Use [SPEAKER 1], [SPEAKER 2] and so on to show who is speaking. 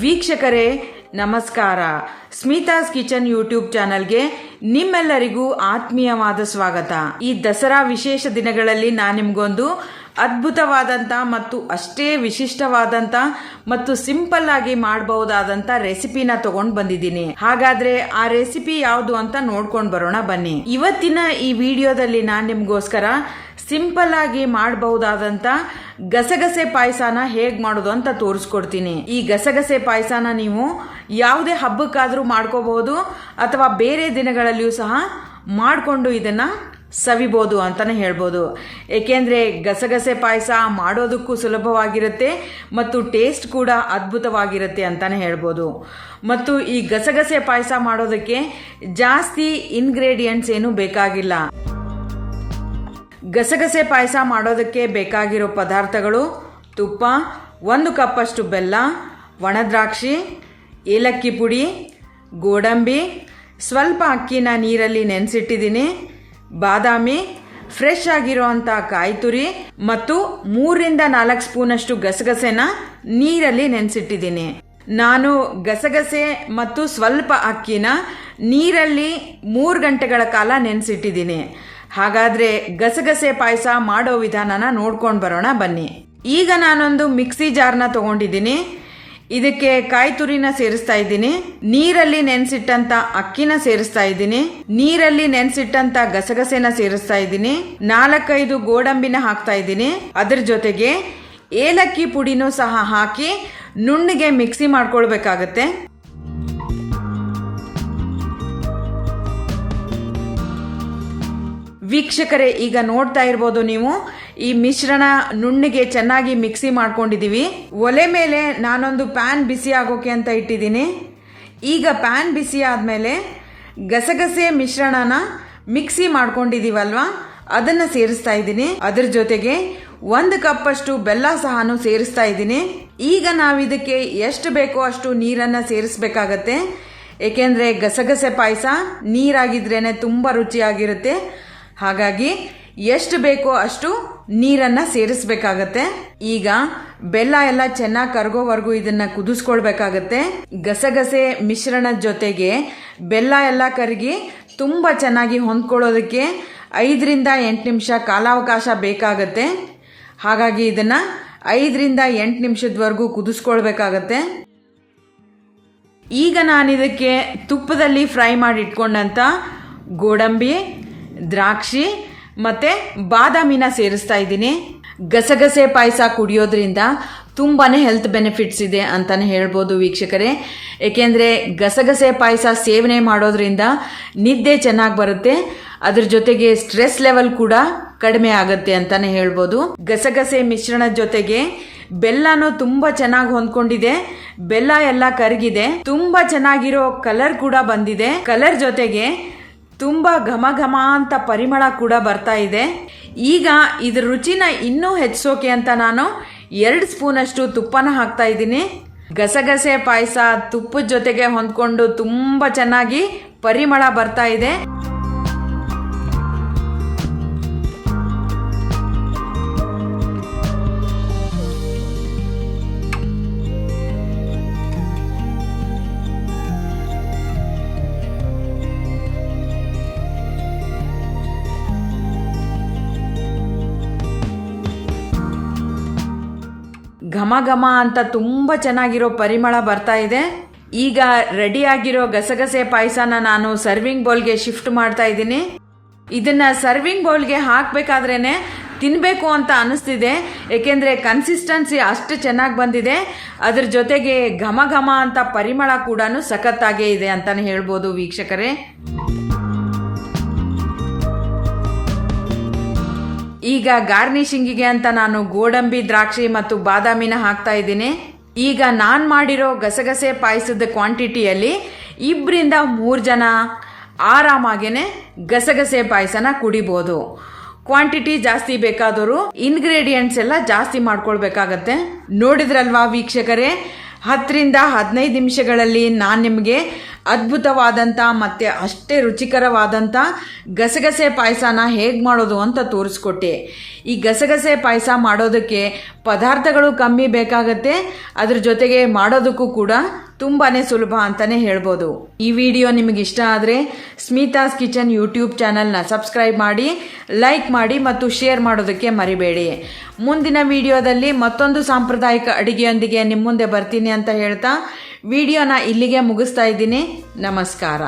[SPEAKER 1] ವೀಕ್ಷಕರೇ, ನಮಸ್ಕಾರ. Smitha's kitchen YouTube ಚಾನಲ್ಗೆ ನಿಮ್ಮೆಲ್ಲರಿಗೂ ಆತ್ಮೀಯವಾದ ಸ್ವಾಗತ. ಈ ದಸರಾ ವಿಶೇಷ ದಿನಗಳಲ್ಲಿ ನಾನು ನಿಮ್ಗೊಂದು ಅದ್ಭುತವಾದಂತ ಮತ್ತು ಅಷ್ಟೇ ವಿಶಿಷ್ಟವಾದಂತ ಮತ್ತು ಸಿಂಪಲ್ ಆಗಿ ಮಾಡಬಹುದಾದಂತ ರೆಸಿಪಿನ ತಗೊಂಡ್ ಬಂದಿದ್ದೀನಿ. ಹಾಗಾದ್ರೆ ಆ ರೆಸಿಪಿ ಯಾವುದು ಅಂತ ನೋಡ್ಕೊಂಡು ಬರೋಣ ಬನ್ನಿ. ಇವತ್ತಿನ ಈ ವಿಡಿಯೋದಲ್ಲಿ ನಾನು ನಿಮ್ಗೋಸ್ಕರ ಸಿಂಪಲ್ ಆಗಿ ಮಾಡಬಹುದಾದಂತ ಗಸಗಸೆ ಪಾಯಸನ ಹೇಗೆ ಮಾಡೋದು ಅಂತ ತೋರಿಸ್ಕೊಡ್ತೀನಿ. ಈ ಗಸಗಸೆ ಪಾಯಸನ ನೀವು ಯಾವುದೇ ಹಬ್ಬಕ್ಕಾದರೂ ಮಾಡ್ಕೋಬಹುದು ಅಥವಾ ಬೇರೆ ದಿನಗಳಲ್ಲಿಯೂ ಸಹ ಮಾಡಿಕೊಂಡು ಇದನ್ನ ಸವಿಬೋದು ಅಂತಾನೆ ಹೇಳ್ಬೋದು. ಏಕೆಂದರೆ ಗಸಗಸೆ ಪಾಯಸ ಮಾಡೋದಕ್ಕೂ ಸುಲಭವಾಗಿರುತ್ತೆ ಮತ್ತು ಟೇಸ್ಟ್ ಕೂಡ ಅದ್ಭುತವಾಗಿರುತ್ತೆ ಅಂತಾನೆ ಹೇಳ್ಬೋದು. ಮತ್ತು ಈ ಗಸಗಸೆ ಪಾಯಸ ಮಾಡೋದಕ್ಕೆ ಜಾಸ್ತಿ ಇಂಗ್ರೀಡಿಯೆಂಟ್ಸ್ ಏನು ಬೇಕಾಗಿಲ್ಲ. ಗಸಗಸೆ ಪಾಯಸ ಮಾಡೋದಕ್ಕೆ ಬೇಕಾಗಿರೋ ಪದಾರ್ಥಗಳು ತುಪ್ಪ, ಒಂದು ಕಪ್ಪಷ್ಟು ಬೆಲ್ಲ, ಒಣದ್ರಾಕ್ಷಿ, ಏಲಕ್ಕಿ ಪುಡಿ, ಗೋಡಂಬಿ, ಸ್ವಲ್ಪ ಅಕ್ಕಿನ ನೀರಲ್ಲಿ ನೆನೆಸಿಟ್ಟಿದ್ದೀನಿ, ಬಾದಾಮಿ, ಫ್ರೆಶ್ ಆಗಿರುವಂಥ ಕಾಯಿ ತುರಿ ಮತ್ತು ಮೂರರಿಂದ ನಾಲ್ಕು ಸ್ಪೂನಷ್ಟು ಗಸಗಸೆನ ನೀರಲ್ಲಿ ನೆನೆಸಿಟ್ಟಿದ್ದೀನಿ. ನಾನು ಗಸಗಸೆ ಮತ್ತು ಸ್ವಲ್ಪ ಅಕ್ಕಿನ ನೀರಲ್ಲಿ ಮೂರು ಗಂಟೆಗಳ ಕಾಲ ನೆನೆಸಿಟ್ಟಿದ್ದೀನಿ. ಹಾಗಾದ್ರೆ ಗಸಗಸೆ ಪಾಯಸ ಮಾಡೋ ವಿಧಾನನ ನೋಡ್ಕೊಂಡು ಬರೋಣ ಬನ್ನಿ. ಈಗ ನಾನೊಂದು ಮಿಕ್ಸಿ ಜಾರ್ನ ತಗೊಂಡಿದ್ದೀನಿ. ಇದಕ್ಕೆ ಕಾಯಿ ತುರಿನ ಸೇರಿಸ್ತಾ ಇದ್ದೀನಿ. ನೀರಲ್ಲಿ ನೆನೆಸಿಟ್ಟಂತ ಅಕ್ಕಿನ ಸೇರಿಸ್ತಾ ಇದ್ದೀನಿ. ನೀರಲ್ಲಿ ನೆನೆಸಿಟ್ಟಂತ ಗಸಗಸೆನ ಸೇರಿಸ್ತಾ ಇದ್ದೀನಿ. ನಾಲ್ಕೈದು ಗೋಡಂಬಿನ ಹಾಕ್ತಾ ಇದ್ದೀನಿ. ಅದ್ರ ಜೊತೆಗೆ ಏಲಕ್ಕಿ ಪುಡಿನೂ ಸಹ ಹಾಕಿ ನುಣ್ಣಗೆ ಮಿಕ್ಸಿ ಮಾಡ್ಕೊಳ್ಬೇಕಾಗತ್ತೆ. ವೀಕ್ಷಕರೇ, ಈಗ ನೋಡ್ತಾ ಇರ್ಬೋದು ನೀವು, ಈ ಮಿಶ್ರಣ ನುಣ್ಣಿಗೆ ಚೆನ್ನಾಗಿ ಮಿಕ್ಸಿ ಮಾಡ್ಕೊಂಡಿದ್ದೀವಿ ಒಲೆ ಮೇಲೆ ನಾನೊಂದು ಪ್ಯಾನ್ ಬಿಸಿ ಆಗೋಕೆ ಅಂತ ಇಟ್ಟಿದ್ದೀನಿ. ಈಗ ಪ್ಯಾನ್ ಬಿಸಿ ಆದಮೇಲೆ ಗಸಗಸೆ ಮಿಶ್ರಣನ ಮಿಕ್ಸಿ ಮಾಡ್ಕೊಂಡಿದ್ದೀವಲ್ವ ಅದನ್ನು ಸೇರಿಸ್ತಾ ಇದ್ದೀನಿ. ಅದರ ಜೊತೆಗೆ ಒಂದು ಕಪ್ಪಷ್ಟು ಬೆಲ್ಲ ಸಹನು ಸೇರಿಸ್ತಾ ಇದ್ದೀನಿ. ಈಗ ನಾವು ಇದಕ್ಕೆ ಎಷ್ಟು ಬೇಕೋ ಅಷ್ಟು ನೀರನ್ನ ಸೇರಿಸ್ಬೇಕಾಗತ್ತೆ. ಏಕೆಂದರೆ ಗಸಗಸೆ ಪಾಯಸ ನೀರಾಗಿದ್ರೇನೆ ತುಂಬಾ ರುಚಿಯಾಗಿರುತ್ತೆ. ಹಾಗಾಗಿ ಎಷ್ಟು ಬೇಕೋ ಅಷ್ಟು ನೀರನ್ನ ಸೇರಿಸ್ಬೇಕಾಗತ್ತೆ. ಈಗ ಬೆಲ್ಲ ಎಲ್ಲ ಚೆನ್ನಾಗಿ ಕರಗೋವರೆಗೂ ಇದನ್ನ ಕುದಿಸ್ಕೊಳ್ಬೇಕಾಗತ್ತೆ. ಗಸಗಸೆ ಮಿಶ್ರಣದ ಜೊತೆಗೆ ಬೆಲ್ಲ ಎಲ್ಲ ಕರಗಿ ತುಂಬಾ ಚೆನ್ನಾಗಿ ಹೊಂದ್ಕೊಳ್ಳೋದಕ್ಕೆ ಐದರಿಂದ ಎಂಟು ನಿಮಿಷ ಕಾಲಾವಕಾಶ ಬೇಕಾಗತ್ತೆ. ಹಾಗಾಗಿ ಇದನ್ನ ಐದರಿಂದ ಎಂಟು ನಿಮಿಷದವರೆಗೂ ಕುದಿಸ್ಕೊಳ್ಬೇಕಾಗತ್ತೆ. ಈಗ ನಾನು ಇದಕ್ಕೆ ತುಪ್ಪದಲ್ಲಿ ಫ್ರೈ ಮಾಡಿ ಇಟ್ಕೊಂಡಂಥ ಗೋಡಂಬಿ ದ್ರಾಕ್ಷಿ ಮತ್ತೆ ಬಾದಾಮಿನ ಸೇರಿಸ್ತಾ ಇದ್ದೀನಿ. ಗಸಗಸೆ ಪಾಯಸ ಕುಡಿಯೋದ್ರಿಂದ ತುಂಬಾ ಹೆಲ್ತ್ ಬೆನಿಫಿಟ್ಸ್ ಇದೆ ಅಂತಾನೆ ಹೇಳ್ಬೋದು ವೀಕ್ಷಕರೇ. ಏಕೆಂದರೆ ಗಸಗಸೆ ಪಾಯಸ ಸೇವನೆ ಮಾಡೋದ್ರಿಂದ ನಿದ್ದೆ ಚೆನ್ನಾಗಿ ಬರುತ್ತೆ. ಅದ್ರ ಜೊತೆಗೆ ಸ್ಟ್ರೆಸ್ ಲೆವೆಲ್ ಕೂಡ ಕಡಿಮೆ ಆಗುತ್ತೆ ಅಂತಾನೆ ಹೇಳ್ಬೋದು. ಗಸಗಸೆ ಮಿಶ್ರಣದ ಜೊತೆಗೆ ಬೆಲ್ಲನೂ ತುಂಬ ಚೆನ್ನಾಗಿ ಹೊಂದ್ಕೊಂಡಿದೆ. ಬೆಲ್ಲ ಎಲ್ಲ ಕರಗಿದೆ. ತುಂಬ ಚೆನ್ನಾಗಿರೋ ಕಲರ್ ಕೂಡ ಬಂದಿದೆ. ಕಲರ್ ಜೊತೆಗೆ ತುಂಬಾ ಘಮ ಘಮ ಅಂತ ಪರಿಮಳ ಕೂಡ ಬರ್ತಾ ಇದೆ. ಈಗ ಇದ್ರ ರುಚಿನ ಇನ್ನೂ ಹೆಚ್ಚಿಸೋಕೆ ಅಂತ ನಾನು ಎರಡು ಸ್ಪೂನಷ್ಟು ತುಪ್ಪನ ಹಾಕ್ತಾ ಇದ್ದೀನಿ. ಗಸಗಸೆ ಪಾಯಸ ತುಪ್ಪದ ಜೊತೆಗೆ ಹೊಂದ್ಕೊಂಡು ತುಂಬ ಚೆನ್ನಾಗಿ ಪರಿಮಳ ಬರ್ತಾ ಇದೆ. ಘಮ ಘಮ ಅಂತ ತುಂಬ ಚೆನ್ನಾಗಿರೋ ಪರಿಮಳ ಬರ್ತಾ ಇದೆ. ಈಗ ರೆಡಿ ಆಗಿರೋ ಗಸಗಸೆ ಪಾಯಸನ ನಾನು ಸರ್ವಿಂಗ್ ಬೌಲ್ಗೆ ಶಿಫ್ಟ್ ಮಾಡ್ತಾ ಇದ್ದೀನಿ. ಇದನ್ನ ಸರ್ವಿಂಗ್ ಬೌಲ್ಗೆ ಹಾಕಬೇಕಾದ್ರೇ ತಿನ್ನಬೇಕು ಅಂತ ಅನಿಸ್ತಿದೆ. ಏಕೆಂದರೆ ಕನ್ಸಿಸ್ಟೆನ್ಸಿ ಅಷ್ಟು ಚೆನ್ನಾಗಿ ಬಂದಿದೆ. ಅದ್ರ ಜೊತೆಗೆ ಘಮ ಘಮ ಅಂತ ಪರಿಮಳ ಕೂಡ ಸಖತ್ತಾಗೇ ಇದೆ ಅಂತಾನೆ ಹೇಳ್ಬೋದು ವೀಕ್ಷಕರೇ. ಈಗ ಗಾರ್ನಿಶಿಂಗಿಗೆ ಅಂತ ನಾನು ಗೋಡಂಬಿ, ದ್ರಾಕ್ಷಿ ಮತ್ತು ಬಾದಾಮಿನ ಹಾಕ್ತಾ ಇದ್ದೀನಿ. ಈಗ ನಾನು ಮಾಡಿರೋ ಗಸಗಸೆ ಪಾಯಸದ ಕ್ವಾಂಟಿಟಿಯಲ್ಲಿ ಇಬ್ಬರಿಂದ ಮೂರು ಜನ ಆರಾಮಾಗೇನೆ ಗಸಗಸೆ ಪಾಯಸನ ಕುಡಿಬೋದು. ಕ್ವಾಂಟಿಟಿ ಜಾಸ್ತಿ ಬೇಕಾದವರು ಇನ್ಗ್ರೀಡಿಯೆಂಟ್ಸ್ ಎಲ್ಲ ಜಾಸ್ತಿ ಮಾಡ್ಕೊಳ್ಬೇಕಾಗತ್ತೆ. ನೋಡಿದ್ರಲ್ವಾ ವೀಕ್ಷಕರೇ? ಹತ್ತರಿಂದ ಹದಿನೈದು ನಿಮಿಷಗಳಲ್ಲಿ ನಾನು ನಿಮಗೆ ಅದ್ಭುತವಾದಂಥ ಮತ್ತು ಅಷ್ಟೇ ರುಚಿಕರವಾದಂಥ ಗಸಗಸೆ ಪಾಯಸನ ಹೇಗೆ ಮಾಡೋದು ಅಂತ ತೋರಿಸ್ಕೊಟ್ಟೆ. ಈ ಗಸಗಸೆ ಪಾಯಸ ಮಾಡೋದಕ್ಕೆ ಪದಾರ್ಥಗಳು ಕಮ್ಮಿ ಬೇಕಾಗತ್ತೆ, ಅದ್ರ ಜೊತೆಗೆ ಮಾಡೋದಕ್ಕೂ ಕೂಡ ತುಂಬಾ ಸುಲಭ ಅಂತಲೇ ಹೇಳ್ಬೋದು. ಈ ವಿಡಿಯೋ ನಿಮಗೆ ಇಷ್ಟ ಆದರೆ ಸ್ಮಿತಾಸ್ ಕಿಚನ್ ಯೂಟ್ಯೂಬ್ ಚಾನಲ್ನ ಸಬ್ಸ್ಕ್ರೈಬ್ ಮಾಡಿ, ಲೈಕ್ ಮಾಡಿ ಮತ್ತು ಶೇರ್ ಮಾಡೋದಕ್ಕೆ ಮರಿಬೇಡಿ. ಮುಂದಿನ ವಿಡಿಯೋದಲ್ಲಿ ಮತ್ತೊಂದು ಸಾಂಪ್ರದಾಯಿಕ ಅಡಿಗೆಯೊಂದಿಗೆ ನಿಮ್ಮ ಮುಂದೆ ಬರ್ತೀನಿ ಅಂತ ಹೇಳ್ತಾ ವಿಡಿಯೋನ ಇಲ್ಲಿಗೆ ಮುಗಿಸ್ತಾ ಇದ್ದೀನಿ. ನಮಸ್ಕಾರ.